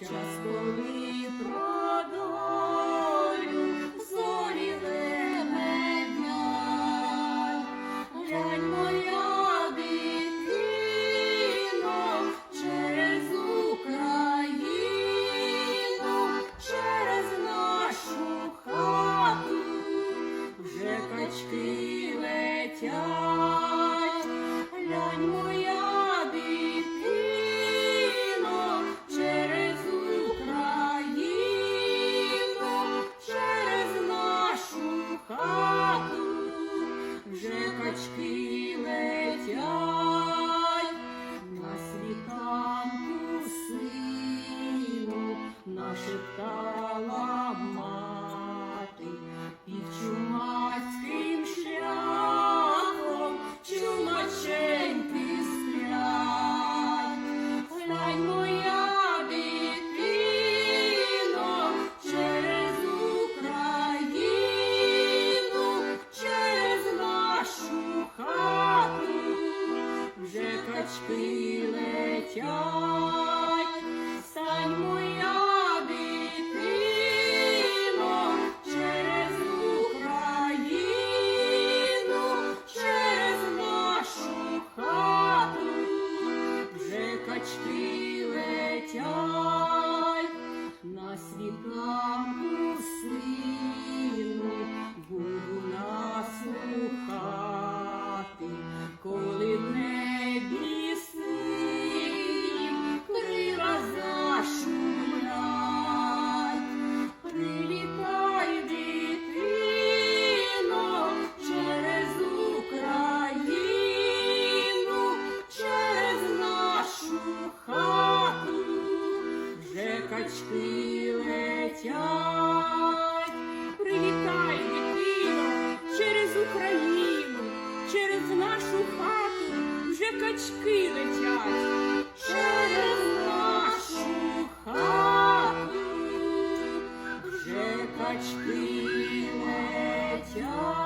час, коли нашептала мати під чумацьким шляхом чумаченьки сплять. Глянь, моя дитино, через Україну, через нашу хату вже качки летять. Вже летять. Прилітай, дитино, через Україну, через нашу хату вже качки летять. Через нашу хату вже качки летять.